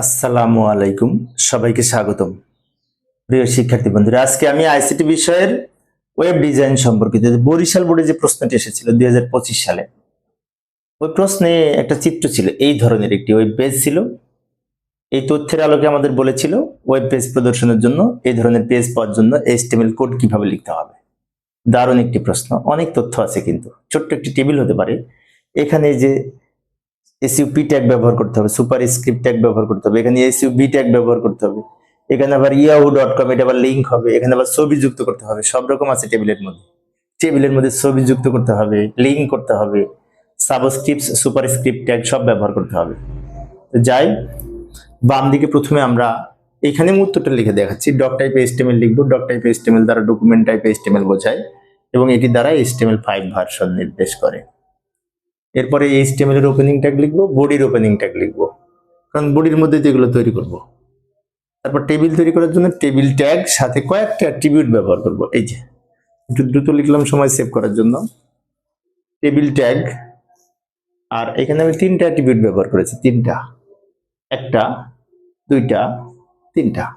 আসসালামু আলাইকুম। সবাইকে স্বাগতম। প্রিয় শিক্ষার্থী বন্ধুরা, আজকে আমি আইসিটি বিষয়ের ওয়েব ডিজাইন সম্পর্কিত বরিশাল বোর্ডে যে প্রশ্নটি এসেছিল দু হাজার পঁচিশ সালে, ওই প্রশ্নে একটা চিত্র ছিল, এই ধরনের একটি ওয়েব পেজ ছিল। এই তথ্যের আলোকে আমাদের বলেছিল, ওয়েব পেজ প্রদর্শনের জন্য, এই ধরনের পেজ পাওয়ার জন্য এইচটিএমএল কোড কীভাবে লিখতে হবে। দারুণ একটি প্রশ্ন, অনেক তথ্য আছে কিন্তু, ছোট্ট একটি টেবিল হতে পারে। এখানে যে এসইউ পি ট্যাগ ব্যবহার করতে হবে সুপার স্ক্রিপ্ট ট্যাগ ব্যবহার করতে হবে, এখানে এসইউ বি ট্যাগ ব্যবহার করতে হবে, এখানে আবার ইয়াহু ডট কম এটা আবার লিঙ্ক হবে, এখানে আবার ছবি যুক্ত করতে হবে, সব রকম আছে টেবিলের মধ্যে টেবিলের মধ্যে ছবি যুক্ত করতে হবে লিঙ্ক করতে হবে সাবস্ক্রিপ্ট সুপার স্ক্রিপ্ট ট্যাগ সব ব্যবহার করতে হবে যাই, বাম দিকে প্রথমে আমরা এখানে উত্তরটা লিখে দেখাচ্ছি ডক টাইপ এস্টিমেল লিখব ডক টাইপ এস্টিমেল দ্বারা ডকুমেন্ট টাইপ এস্টিমেল বোঝায়, এবং এটি দ্বারা এস্টিমেল ফাইভ ভার্সন নির্দেশ করে। এরপরে এইচটিএমএল এর ওপেনিং ট্যাগ লিখব বডির ওপেনিং ট্যাগ লিখব। কারণ বডির মধ্যে তো এগুলো তৈরি করব। তারপর টেবিল তৈরি করার জন্য টেবিল ট্যাগ সাথে কয়েকটা অ্যাট্রিবিউট ব্যবহার করব। এই যে, একটু দ্রুত লিখলাম, সময় সেভ করার জন্য। টেবিল ট্যাগ আর এখানে আমি তিনটা অ্যাট্রিবিউট ব্যবহার করেছি। তিনটা, একটা, দুইটা, তিনটা।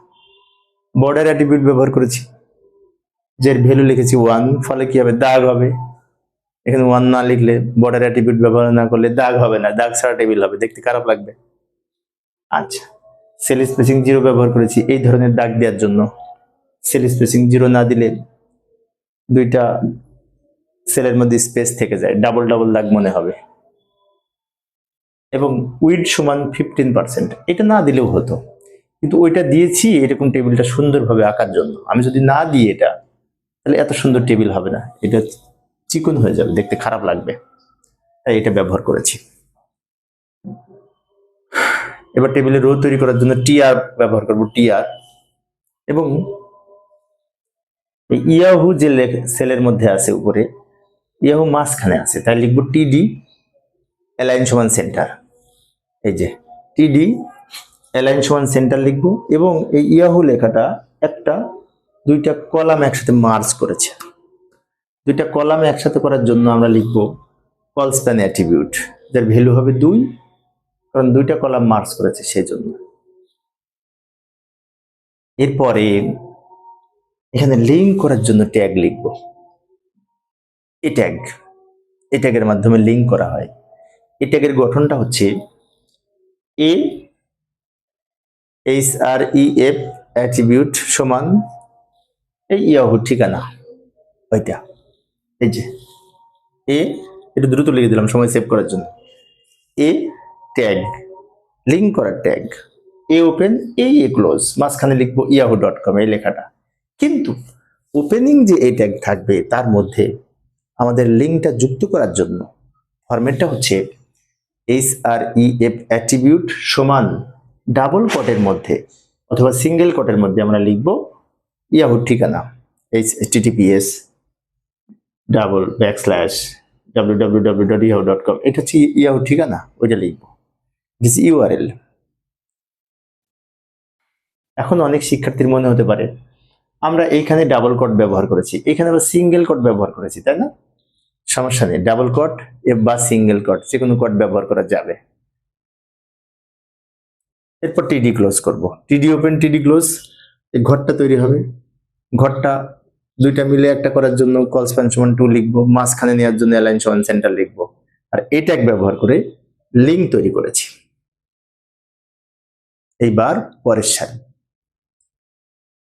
বর্ডার অ্যাট্রিবিউট ব্যবহার করেছি। যার ভ্যালু লিখেছি ওয়ান ফলে কি হবে? দাগ হবে। এখানে ওয়ান না লিখলে বর্ডার অ্যাট্রিবিউট ব্যবহার না করলে দাগ হবে না, দাগ ছাড়া টেবিল হবে, দেখতে খারাপ লাগবে। আচ্ছা সেল স্পেসিং জিরো ব্যবহার করেছি, এই ধরনের দাগ দেওয়ার জন্য। সেল স্পেসিং জিরো না দিলে দুইটা সেলের মধ্যে স্পেস থেকে যায় ডাবল ডাবল দাগ মনে হবে। এবং উইড সমান ফিফটিন পার্সেন্ট এটা না দিলেও হতো। কিন্তু ওইটা দিয়েছি, এরকম টেবিলটা সুন্দরভাবে আঁকার জন্য। আমি যদি না দিই এটা, তাহলে এত সুন্দর টেবিল হবে না। এটা চিকন হয়ে যাবে, দেখতে খারাপ লাগবে। তাই এটা ব্যবহার করেছি। এবার টেবিলে রো তৈরি করার জন্য টিআর ব্যবহার করব, টিআর। এবং ইয়াহু যে সেলের মধ্যে আছে উপরে, ইয়াহু মাঝখানে আছে, তাই লিখব টিডি অ্যালাইন সমান সেন্টার। এই যে, টিডি অ্যালাইন সমান সেন্টার লিখব, এবং এই ইয়াহু লেখাটা একটা দুইটা কলাম একসাথে মার্জ করেছে। দুইটা কলাম একসাথে করার জন্য আমরা লিখব কলস্প্যান অ্যাট্রিবিউট যার ভ্যালু হবে দুই, কারণ দুইটা কলাম মার্চ করেছে সেই জন্য এরপরে এখানে লিঙ্ক করার জন্য ট্যাগ লিখব। এ ট্যাগ এ ট্যাগের মাধ্যমে লিঙ্ক করা হয়। এ ট্যাগের গঠনটা হচ্ছে A H R E F attribute সমান এই ইয়াহু ঠিকানা, ওইটা। এই যে এ এটা দ্রুত লিখে দিলাম সময় সেভ করার জন্য। এ ট্যাগ লিঙ্ক করার tag A open A A close মাঝখানে লিখব ইয়াহু ডট কম এই লেখাটা। কিন্তু ওপেনিং যে এই ট্যাগ থাকবে, তার মধ্যে আমাদের লিঙ্কটা যুক্ত করার জন্য ফরম্যাটটা হচ্ছে H R E F attribute সমান ডাবল কটের মধ্যে অথবা সিঙ্গেল কটের মধ্যে আমরা লিখব ইয়াহুর ঠিকানা H TTPS double back slash W W W dot Yahoo dot com এটা হচ্ছে ইয়াহু ঠিকানা, ওইটা লিখব। দিস ইউআরএল এখন অনেক শিক্ষার্থীর মনে হতে পারে, আমরা এইখানে ডাবল কট ব্যবহার করেছি, এখানে আবার সিঙ্গেল কট ব্যবহার করেছি, তাই না? সমস্যা নেই ডাবল কট বা সিঙ্গেল কট যে কোনো কট ব্যবহার করা যাবে। এরপর টিডি ক্লোজ করব। টিডি ওপেন টিডি ক্লোজ ঘরটা তৈরি হবে। ঘরটা দুইটা মিলে একটা করার জন্য কল স্প্যান টু লিখব, মাঝখানে নেওয়ার জন্য অ্যালাইন সমান সেন্টার লিখব। আর এটা এক ব্যবহার করে লিঙ্ক তৈরি করেছি। এইবার পরের সারি।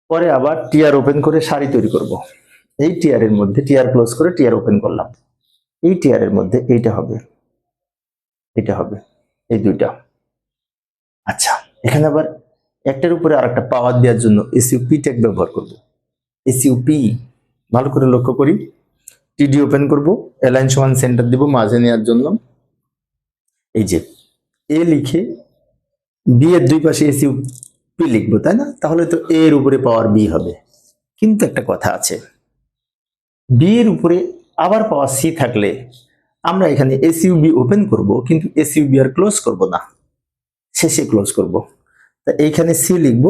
পরে আবার টিআর ওপেন করে সারি তৈরি করব। এই টিআর এর মধ্যে টিআর ক্লোজ করে টিআর ওপেন করলাম। এই টিআর এর মধ্যে এইটা হবে। এটা হবে। এই দুইটা। আচ্ছা এখানে আবার একটার উপরে আর একটা পাওয়ার দেওয়ার জন্য এসইউপি ট্যাগ ব্যবহার করব। এসইউপি ভালো করে লক্ষ্য করি। টিডি ওপেন করব অ্যালাইন সমান সেন্টার দিব, মাঝে নেওয়ার জন্য। এই যে এ লিখে বি এর দুই পাশে এসি এসইউপি লিখব, তাই না? তাহলে তো এ এর উপরে পাওয়ার বি হবে। কিন্তু একটা কথা আছে বি এর উপরে আবার পাওয়ার সি থাকলে আমরা এখানে এসইউবি ওপেন করব, কিন্তু এসইউবি আর ক্লোজ করব না। শেষে ক্লোজ করব। তা এইখানে সি লিখব লিখব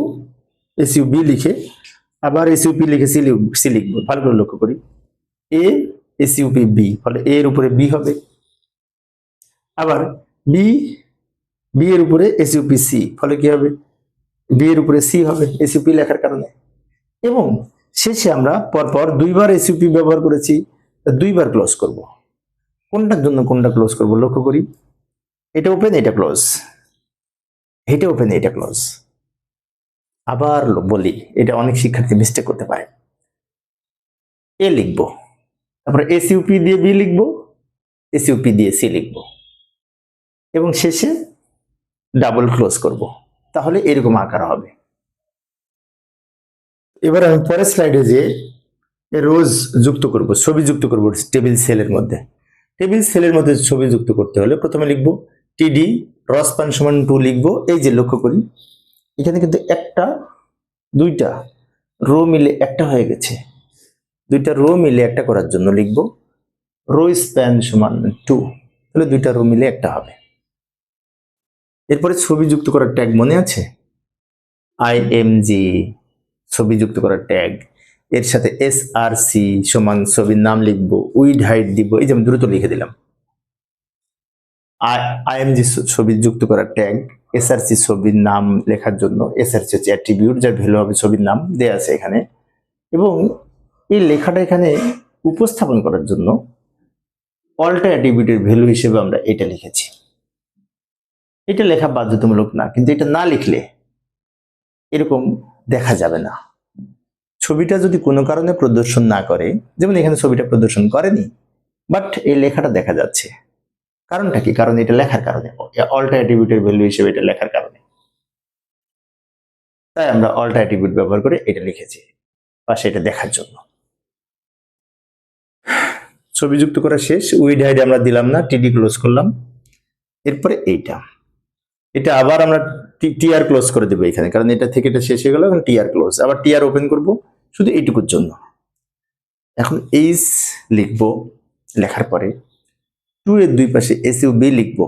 এসইউবি লিখে আবার এসইউপি লিখে সি সি লিখব, ভালো করে লক্ষ্য করি। এ এসইউপি বি ফলে এ এর উপরে বি হবে। আবার বি বি এর উপরে এসইউপি সি ফলে কি হবে? বি এর উপরে সি হবে এসইউপি লেখার কারণে। এবং শেষে আমরা পরপর দুইবার এসইউপি ব্যবহার করেছি, দুইবার ক্লোজ করব। কোনটার জন্য কোনটা ক্লোজ করব লক্ষ্য করি? এটা ওপেন এটা ক্লোজ এটা ওপেন এটা ক্লোজ আবার বলি, এটা অনেক শিক্ষার্থী মিস্টেক করতে পারে। এ লিখব। তারপরে এসইউপি দিয়ে বি লিখব এসইউপি দিয়ে সি লিখব। এবং শেষে ডাবল ক্লোজ করব। তাহলে এরকম আকার হবে। এবার আমি পরের স্লাইডে যে রোজ যুক্ত করব, ছবি যুক্ত করব টেবিল সেলের মধ্যে। টেবিল সেলের মধ্যে ছবি যুক্ত করতে হলে প্রথমে লিখব টিডি রসপান সমান টু লিখব। এই যে লক্ষ্য করি এখানে কিন্তু একটা, দুইটা রো মিলে একটা হয়ে গেছে। দুইটা রো মিলে একটা করার জন্য লিখব রো স্প্যান সমান টু। তাহলে দুইটা রো মিলে একটা হবে। এরপরে ছবি যুক্ত করার ট্যাগ মনে আছে? আই এম জি, ছবি যুক্ত করার ট্যাগ। এর সাথে এস আর সি সমান ছবির নাম লিখব, উইড হাইট দিব। এই যে আমি দ্রুত লিখে দিলাম। আই এম জি ছবি যুক্ত করার ট্যাগ। এস আর সি ছবির নাম লেখার জন্য এস আর সি হচ্ছে অ্যাট্রিবিউট যার ভ্যালু হবে ছবির নাম দেয়া আছে এখানে। এবং এই লেখাটা এখানে উপস্থাপন করার জন্য অল্টা অ্যাট্রিবিউটের ভ্যালু হিসেবে আমরা এটা লিখেছি। এটা লেখা বাধ্যতামূলক না, কিন্তু এটা না লিখলে এরকম দেখা যাবে না। ছবিটা যদি কোনো কারণে প্রদর্শন না করে, যেমন এখানে ছবিটা প্রদর্শন করেনি বাট এই লেখাটা দেখা যাচ্ছে। কারণটা কি? কারণ এটা লেখার কারণে। অল্টা ভ্যালু হিসেবে এটা লেখার কারণে। তাই আমরা অল্টা ব্যবহার করে এটা লিখেছি পাশে এটা দেখার জন্য। ছবি যুক্ত করা শেষ। উইড হাইড আমরা দিলাম না, টিডি ক্লোজ করলাম। এরপরে এইটা। এটা আবার আমরা টিআর ক্লোজ করে দেবো এখানে, কারণ এটা থেকে এটা শেষ হয়ে গেল এখন টিআর ক্লোজ। আবার টিআর ওপেন করব শুধু এইটুকুর জন্য। এখন এইচ লিখব লেখার পরে। টু এর দুই পাশে এসইউ বি লিখব,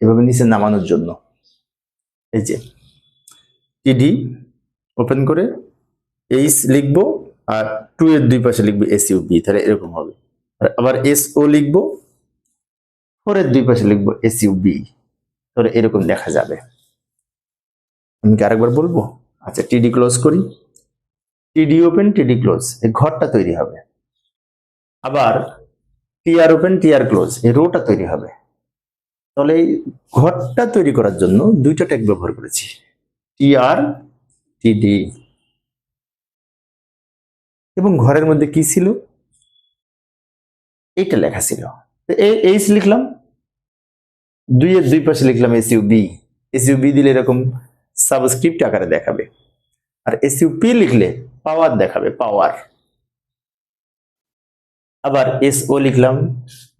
এভাবে নিচে নামানোর জন্য। এই যে টিডি ওপেন করে এইচ লিখব আর টু এর দুই পাশে লিখব এসইউ বি তাহলে এরকম হবে। আবার এস ও লিখব ফোর এর দুই পাশে লিখব এসইউ বি তাহলে এরকম দেখা যাবে। আমি কি আরেকবার বলব? আচ্ছা টিডি ক্লোজ করি। টিডি ওপেন টিডি ক্লোজ এই ঘরটা তৈরি হবে। আবার টিআর ওপেন টিআর ক্লোজ, এই রোটা তৈরি হবে। তাহলে এই ঘরটা তৈরি করার জন্য দুইটা ট্যাগ ব্যবহার করেছি। টিআর, টিডি। এবং ঘরের মধ্যে কি ছিল? এইটা লেখা ছিল। এইচ লিখলাম। দুইয়ের দুই পাশে লিখলাম এসইউ বি এসইউ বি দিলে এরকম সাবস্ক্রিপ্ট আকারে দেখাবে। আর এসইউ পি লিখলে পাওয়ার দেখাবে, পাওয়ার। আবার এস ও লিখলাম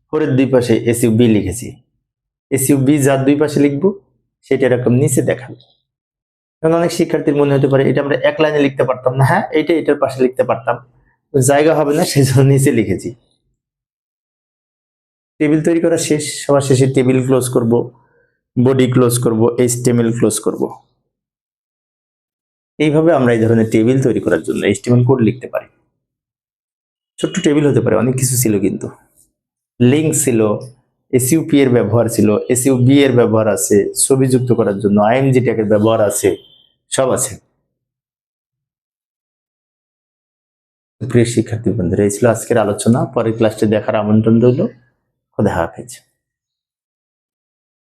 ফোরের দুই পাশে এসইউ বি লিখেছি। এসইউ বি যার দুই পাশে লিখব, সেটা এরকম নিচে দেখাবে কারণ অনেক শিক্ষার্থীর মনে হতে পারে এটা আমরা এক লাইনে লিখতে পারতাম না। হ্যাঁ এটা এটার পাশে লিখতে পারতাম। জায়গা হবে না সেই জন্য নিচে লিখেছি। টেবিল তৈরি করা শেষ, সবার শেষে টেবিল ক্লোজ করব, বডি ক্লোজ করব এইচটিএমএল ক্লোজ করব। এইভাবে আমরা এই ধরনের টেবিল তৈরি করার জন্য এইচটিএমএল কোড লিখতে পারি। ছোট্ট টেবিল হতে পারে, অনেক কিছু ছিল কিন্তু। লিঙ্ক ছিল এসইউপি এর ব্যবহার ছিল এসইউবি এর ব্যবহার আছে, ছবি যুক্ত করার জন্য আইএমজি ট্যাগের ব্যবহার আছে, সব আছে। প্রিয় শিক্ষার্থী বন্ধুরা, এই ছিল আজকের আলোচনা। পরের ক্লাসটি দেখার আমন্ত্রণ রইল। খোদা হাফেজ।